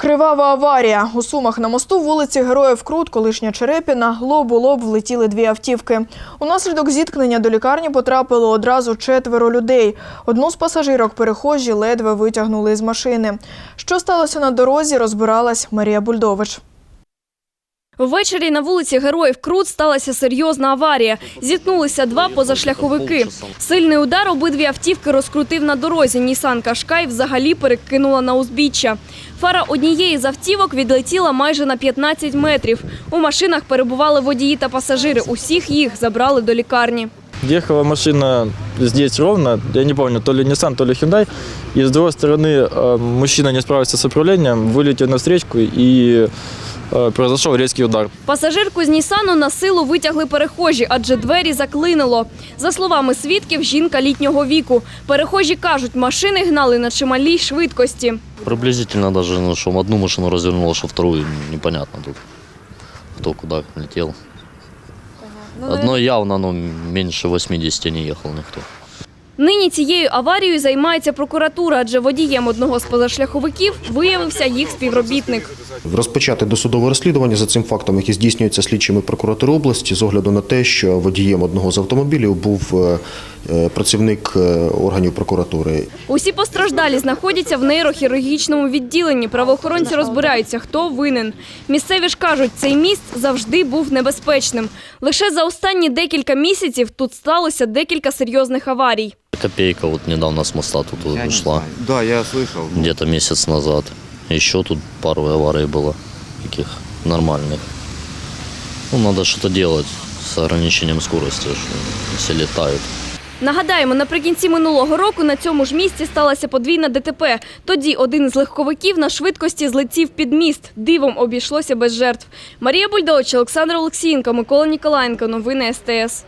Кривава аварія. У Сумах на мосту вулиці Героїв Крут, колишня Черепіна, лоб у лоб влетіли дві автівки. Унаслідок зіткнення до лікарні потрапило одразу четверо людей. Одну з пасажирок перехожі ледве витягнули з машини. Що сталося на дорозі, розбиралась Марія Бульдович. Ввечері на вулиці Героїв Крут сталася серйозна аварія. Зіткнулися два позашляховики. Сильний удар обидві автівки розкрутив на дорозі. Нісан Кашкай взагалі перекинула на узбіччя. Фара однієї з автівок відлетіла майже на 15 метрів. У машинах перебували водії та пасажири. Усіх їх забрали до лікарні. Ехала машина здесь ровно, я не помню, то ли Nissan, то ли Hyundai. И с другой стороны э, мужчина не справился с управлением, вылетел на встречку и э, произошел резкий удар. Пасажирку з Нісану на силу витягли перехожі, адже двері заклинило. За словами свідків, жінка літнього віку. Перехожі кажуть, машини гнали на чималій швидкості. Приблизительно даже, ну, что одну машину развернула, что вторую непонятно тут. Кто куда летел. Одной явно, ну, меньше 80 не ехал никто. Нині цією аварією займається прокуратура, адже водієм одного з позашляховиків виявився їх співробітник. Розпочати досудове розслідування за цим фактом, який здійснюється слідчими прокуратури області, з огляду на те, що водієм одного з автомобілів був е, е, працівник е, органів прокуратури. Усі постраждалі знаходяться в нейрохірургічному відділенні. Правоохоронці розбираються, хто винен. Місцеві ж кажуть, цей міст завжди був небезпечним. Лише за останні декілька місяців тут сталося декілька серйозних аварій. Копейка вот недавно с моста тут Я не ушла, знаю. Да, я слышал. где-то месяц назад. Еще тут пару аварий было, таких нормальных. Ну, надо что-то делать с ограничением скорости, что все летают. Нагадаємо, наприкінці минулого року на цьому ж місці сталася подвійна ДТП. Тоді один з легковиків на швидкості злетів під міст. Дивом обійшлося без жертв. Марія Бульдович, Олександр Олексієнко, Микола Ніколаєнко. Новини СТС.